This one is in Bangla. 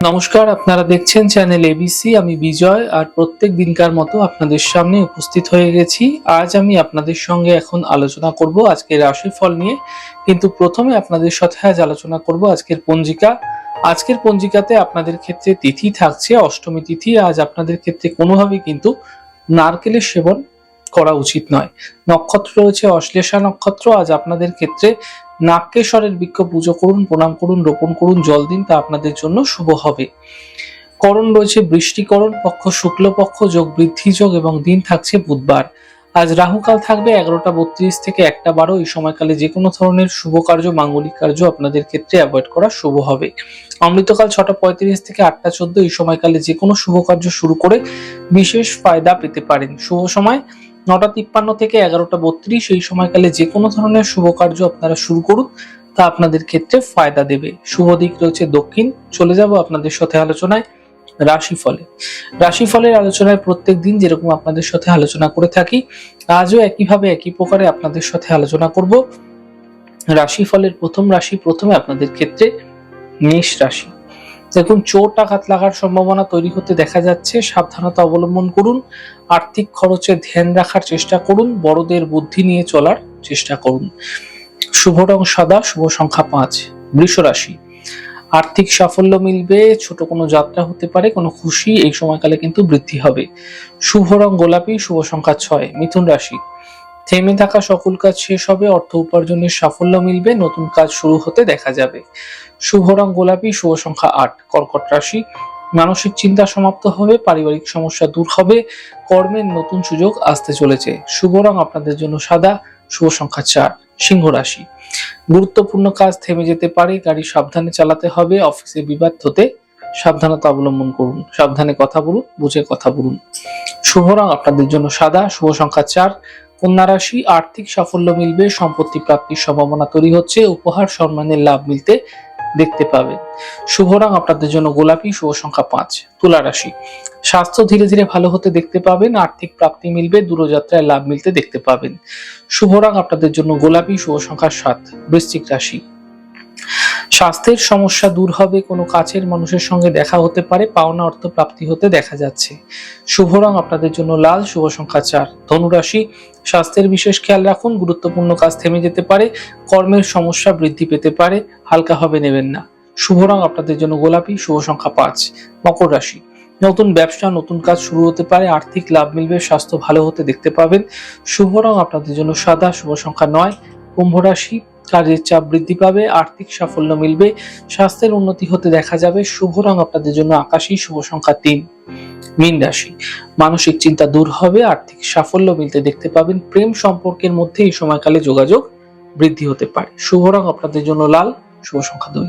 নমস্কার, আপনারা দেখছেন চ্যানেল এবিসি আমি বিজয়, আর প্রত্যেক দিনকার মতো আপনাদের সামনে উপস্থিত হয়ে গেছি। আজ আমি আপনাদের সঙ্গে এখন আলোচনা করব আজকের রাশিফল নিয়ে। কিন্তু প্রথমে আপনাদের সাথে আজ আলোচনা করব আজকের পঞ্জিকা। আজকের পঞ্জিকাতে আপনাদের ক্ষেত্রে তিথি থাকছে, অষ্টমী তিথি। আজ আপনাদের ক্ষেত্রে কোনোভাবেই কিন্তু নারকেলের সেবন করা উচিত নয়। নক্ষত্র রয়েছে অশ্লেষা নক্ষত্র। আজ আপনাদের ক্ষেত্রে নাক্যেশ্বরের বৃক্ষ পুজো করুন, প্রণাম করুন, রোপণ করুন, জল দিন, তা আপনাদের জন্য শুভ হবে। করণ রয়েছে বৃষ্টিকরণ পক্ষ শুক্লপক্ষ যোগ বৃদ্ধি যোগ এবং দিন থাকছে বুধবার। আজ রাহুকাল থাকবে এগারোটা বত্রিশ থেকে একটা বারো, এই সময়কালে যে কোনো ধরনের শুভ কার্য, মাঙ্গলিক কার্য আপনাদের ক্ষেত্রে অ্যাভয়েড করা শুভ হবে। অমৃতকাল ছটা পঁয়ত্রিশ থেকে আটটা চোদ্দ, এই সময়কালে যে কোনো শুভ কার্য শুরু করে বিশেষ ফায়দা পেতে পারেন। শুভ সময় নটা তিপ্পান্ন থেকে এগারোটা বত্রিশ এই সময়কালে যে কোনো ধরনের শুভ কার্য আপনারা শুরু করুন, তা আপনাদের ক্ষেত্রে ফায়দা দেবে। শুভ দিক রয়েছে দক্ষিণ, চলে যাব আপনাদের সাথে আলোচনায় রাশিফলে। রাশিফলের আলোচনায় প্রত্যেক দিন যেরকম আপনাদের সাথে আলোচনা করে থাকি, আজও একইভাবে একই প্রকারে আপনাদের সাথে আলোচনা করব। রাশিফলের প্রথম রাশি প্রথমে আপনাদের ক্ষেত্রে মেষ রাশি। দেখুন চোট আঘাত লাগার সম্ভাবনা তৈরি হতে দেখা যাচ্ছে। সাবধানতা অবলম্বন করুন, আর্থিক খরচে ধ্যান রাখার চেষ্টা করুন, বড়দের বুদ্ধি নিয়ে চলার চেষ্টা করুন। শুভ রং সাদা, শুভ সংখ্যা পাঁচ, বৃষ রাশি। আর্থিক সাফল্য মিলবে, ছোট কোনো যাত্রা হতে পারে, কোনো খুশি, এই সময়কালে কিন্তু বৃদ্ধি হবে। শুভ রং গোলাপি, শুভ সংখ্যা ছয়, মিথুন রাশি। থেমে থাকা সকল কাজ শেষ হবে, অর্থ উপার্জনের সাফল্য মিলবে, নতুন কাজ শুরু হতে দেখা যাবে। শুভ রং গোলাপি, শুভ সংখ্যা আট, কর্কট রাশি। মানসিক চিন্তা সমাপ্ত হবে, পারিবারিক সমস্যা দূর হবে, কর্মের নতুন সুযোগ আসতে চলেছে। শুভ রং আপনাদের জন্য সাদা, শুভ সংখ্যা চার, সিংহ রাশি। গুরুত্বপূর্ণ কাজ থেমে যেতে পারে, গাড়ি সাবধানে চালাতে হবে, অফিসে বিবাদ হতে সাবধানতা অবলম্বন করুন, সাবধানে কথা বলুন, বুঝে কথা বলুন। শুভ রং আপনাদের জন্য সাদা, শুভ সংখ্যা চার কন্যা রাশি আর্থিক সাফল্য মিলবে, সম্পত্তি প্রাপ্তির সম্ভাবনা তৈরি হচ্ছে, উপহার সম্মানের লাভ মিলতে দেখতে পাবে। শুভ রং আপনাদের জন্য গোলাপি, শুভ সংখ্যা পাঁচ, তুলা রাশি। স্বাস্থ্য ধীরে ধীরে ভালো হতে দেখতে পাবেন, আর্থিক প্রাপ্তি মিলবে, দূরযাত্রায় লাভ মিলতে দেখতে পাবেন। শুভ রং আপনাদের জন্য গোলাপি, শুভ সংখ্যা সাত, বৃশ্চিক রাশি। স্বাস্থ্যের সমস্যা দূর হবে, কোনো কাছের মানুষের সঙ্গে দেখা হতে পারে, পাওনা অর্থ প্রাপ্তি হতে দেখা যাচ্ছে। শুভ রং আপনাদের জন্য লাল, শুভ সংখ্যা চার। ধনুরাশি স্বাস্থ্যের বিশেষ খেয়াল রাখুন, গুরুত্বপূর্ণ কাজ থেমে যেতে পারে, কর্মের সমস্যা বৃদ্ধি পেতে পারে, হালকা হবে নেবেন না। শুভ রং আপনাদের জন্য গোলাপি, শুভ সংখ্যা পাঁচ। মকর রাশি, নতুন ব্যবসা, নতুন কাজ শুরু হতে পারে, আর্থিক লাভ মিলবে, স্বাস্থ্য ভালো হতে দেখতে পাবেন। শুভ রং আপনাদের জন্য সাদা, শুভ সংখ্যা নয়। কুম্ভ রাশি কাজের চাপ বৃদ্ধি পাবে, আর্থিক সাফল্য মিলবে, স্বাস্থ্যের উন্নতি হতে দেখা যাবে, শুভ রং আপনাদের জন্য আকাশী, শুভ সংখ্যা তিন। মীন রাশি, মানসিক চিন্তা দূর হবে, আর্থিক সাফল্য মিলতে দেখতে পাবেন, প্রেম সম্পর্কের মধ্যে এই সময়কালে যোগাযোগ বৃদ্ধি হতে পারে। শুভ রং আপনাদের জন্য লাল, শুভ সংখ্যা দুই।